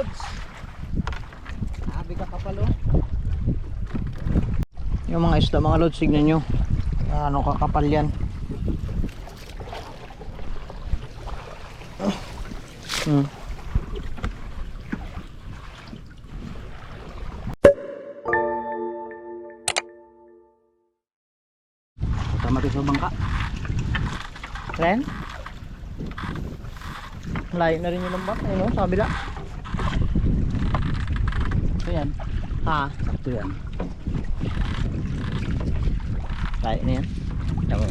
lods. Sabi ka kapalo. Yung mga isda mga lods, tignan nyo. Ano kakapal yan. Hmm. Tama sa bangka. Ren? Layo na rin yung lambat. Ayun o, sa kabila. Ito yan. Ha? Sakto yan. Layo na yan. Tama.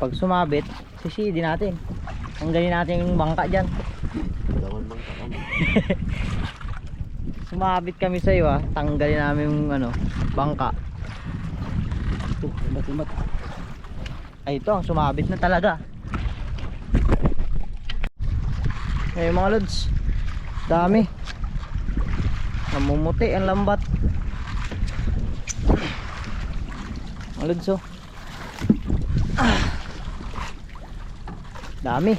Pag sumabit, sisidi natin. Tanggalin natin yung bangka dyan. Dawan bangka ka mo. Sumabit kami sa iyo ha. Tanggalin namin yung ano, bangka. Ito, imat-imat. Ay ito, sumabit na talaga. Ngayon mga lods, dami. Namumuti ang lambat. Ah. Dami.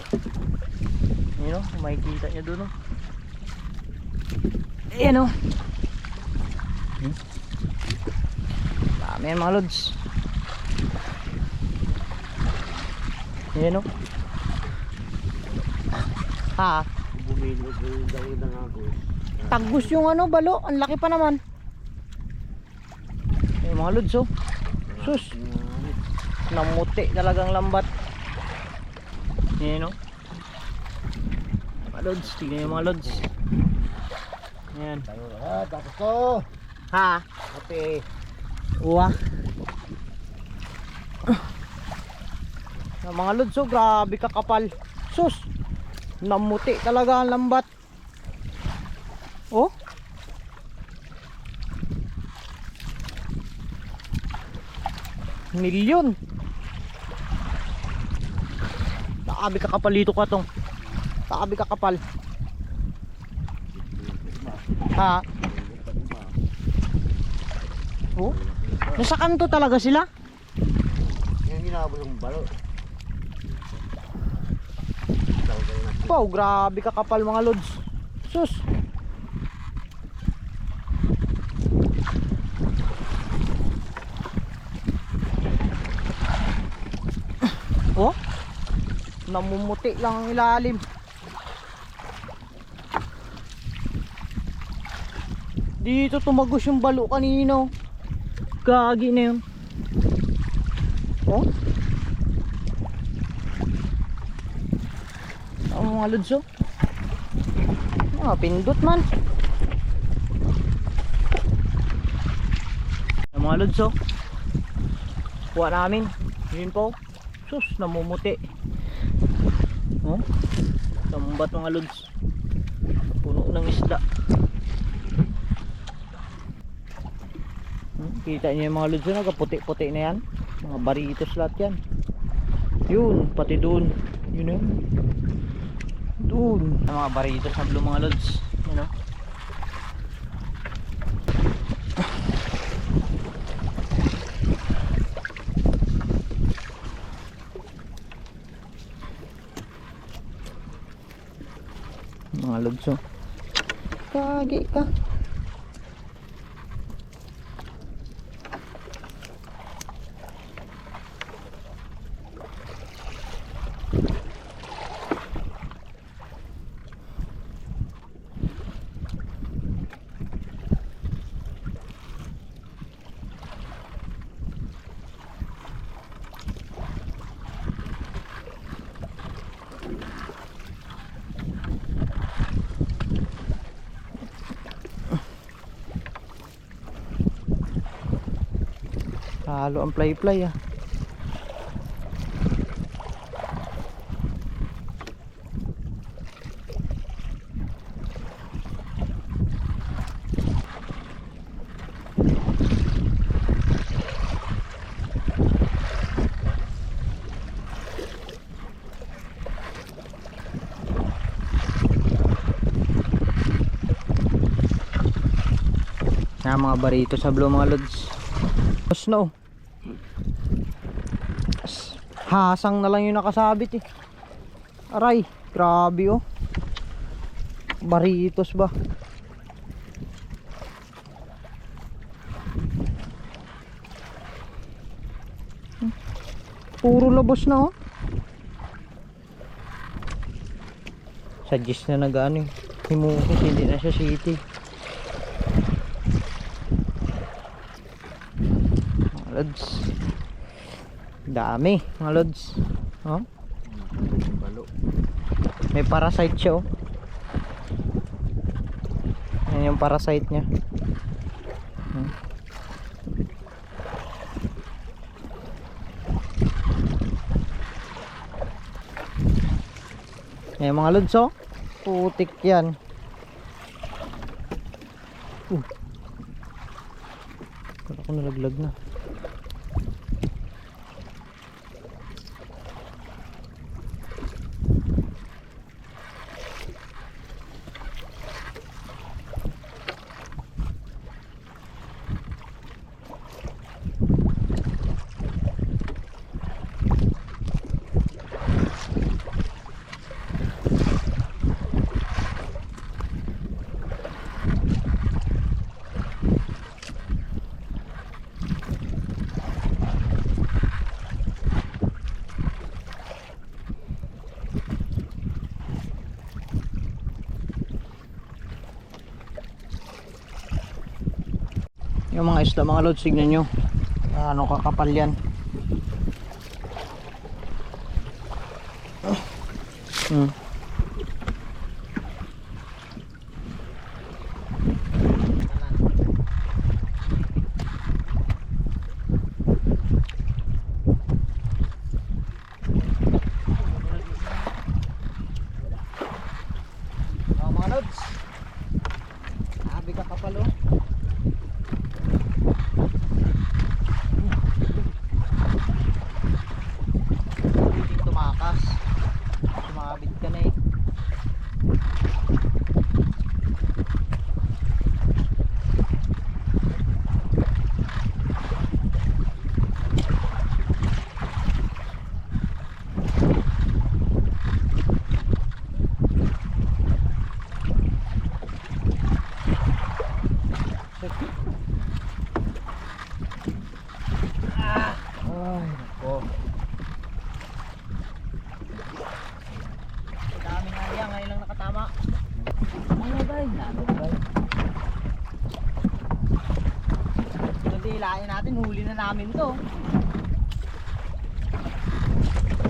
Yun oh, makikita nyo dun oh. Ayan. Hmm. Dami yan mga lods. Ayan o. Ha? Bumilog yung daw ng agos. Tagus yung ano, balo. Ang laki pa naman. Ayan mga lods oh. Sus. Namuti talagang lambat. Ayan o. Mga lods. Tignan yung mga lods. Tayo, ah, tapos ko. Ha? Kape. Uwa. Mga lods oh, grabe kakapal. Sus. Namuti talaga ang lambat. Oh. Milyon. Taabi kakapal dito ka tong. Taabi kakapal. Ha? Oh. Nasa kanto talaga sila? Yan ginabos ng balo. Wow, grabe kakapal mga lods. Sus. Oh. Namumuti lang ang ilalim. Dito tumagos yung balo kanino. Gagi na yun. Oh. Ang mga lods oh. Ah, pindot man. Ang mga lods oh. Kuha namin. Yun po. Sus, namumuti. Oh. Sambat mga lods. Puno ng isda. Hmm, Kita niyo yung mga lods na puti-puti na yan. Mga baritos lahat yan. Yun, pati doon. Yun yun. Ang mga baritos sa blue mga lods. Yun o. Mga lods o. Kagi ka. Halo ang play-play ah. Na mga barito sa blue mga lods. Snow. As- Hasang na lang yung nakasabit eh. Aray, grabe oh. baritos ba? Puro labos na oh. Suggest na nag-ano eh. Himukis, hindi na siya city. Lods. Dami, mga lods. Oh, may parasite siya oh. Yan yung parasite niya. Hmm. Yan mga lods oh. Putik yan. Uh. Kala ko nalaglag na. Yung mga isla mga lods, tignan nyo. Ano kakapal yan. Hmm. Oh, mga lods. Sabi ka kapal oh. Pwedeng tumakas. Sumabit ka na eh. Ay, nako. Dami nga yan, ngayon lang nakatama. Ano ba yun? Ano ba yun? Hindi, ilahin natin, huli na namin to.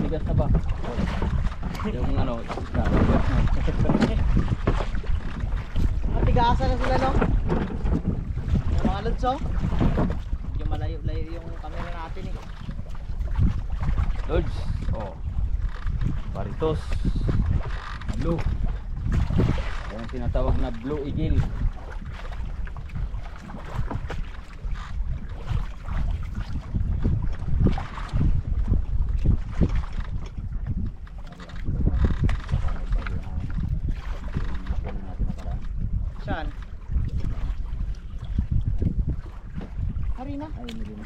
Bigas na ba? Yung ano, isda. Matigasan na sila, no? Yung mga lodso. Medyo malayo-layo yung camera natin eh. Lods. Oh. Baritos. Blue. Yan ang tinatawag na blue eagle. Saan? Harina? Ay, hindi na.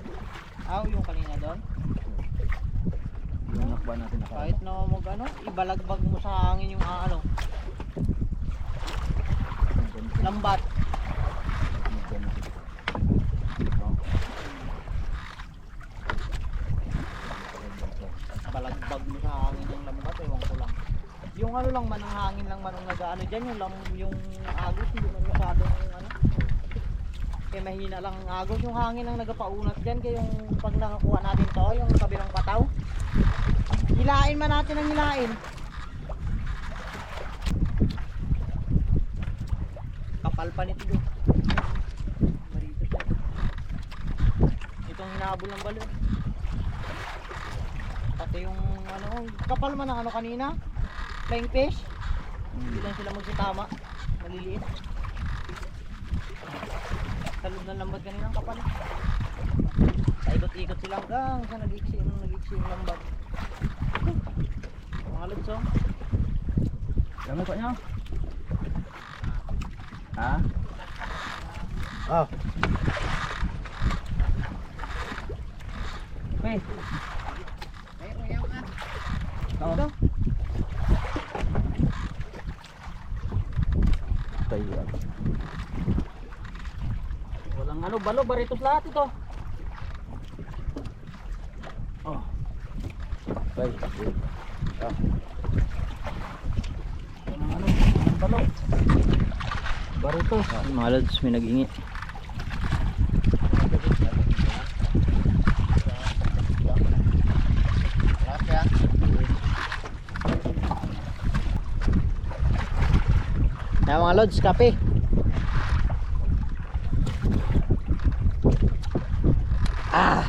Aw, yung kanina doon. Yung nakba natin nakaraan. Kahit na mag ano, ibalagbag mo sa hangin yung ah, ano, lambat. Balagbag mo sa hangin yung lambat, ewan ko lang. Yung ano lang man, ang hangin lang man ang nag-ano dyan, yung, lam, yung agos, hindi man masyadong ano. Kaya mahina lang ang agos, yung hangin ang nagapaunat dyan, kaya yung pag nakakuha natin to, yung kabilang pataw. Hilain man natin ang hilain. Kapal pa nito doon. Maritos na. Itong hinabol ng balon. Pati yung ano, kapal man ng ano kanina. Flying fish. Hindi lang sila magsitama. Maliliit. Talod ng lambat kanina ang kapal. Paikot-ikot sila hanggang sa nag-iksi nag-iksi yung lambat. Mga lods oh. Alam mo ko niya? Ha? Ah, Hey. Ito. kahiyan. Walang ano, balo, baritos lahat ito. Oh. Bay. Ah. Walang ano, walang balo. Baritos. Mga lods, may nag-ingi. Yan mga lods, kape. Ah!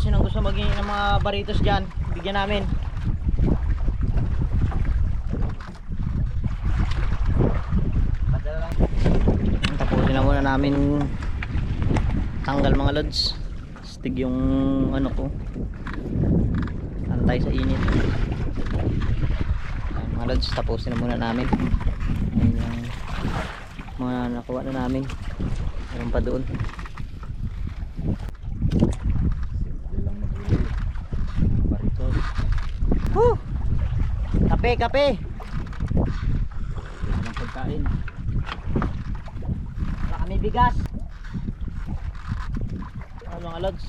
Mga lods, sino gusto maging ng mga baritos dyan, bigyan namin. Tapusin na muna namin tanggal mga lods. Stig yung ano ko. Antay sa init. Mga lods, tapusin na muna namin. Yung mga nakuha na namin. Meron pa doon. Simple lang maghuli. Baritos. Woo! Kape, kape. Yan ang pagkain. Wala kami bigas. Ano mga lods?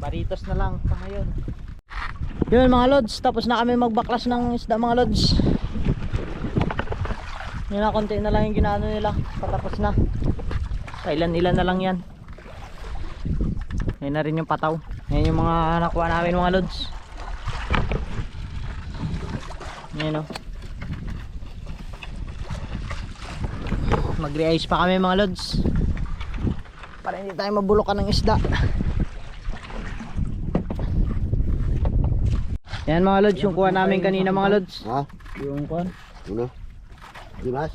Baritos na lang sa ngayon. Yun mga lods, tapos na kami magbaklas ng isda mga lods. Yun na, konti na lang yung ginano nila. Patapos na. Kailan ilan na lang yan. Yan na rin yung pataw. Yan yung mga nakuha namin mga lods. Yan o. Magre-ice pa kami mga lods. Para hindi tayo mabulokan ng isda. Yan mga lods, yung kuha namin kanina mga lods. Ha? Yung kwan. Ano? Dimas?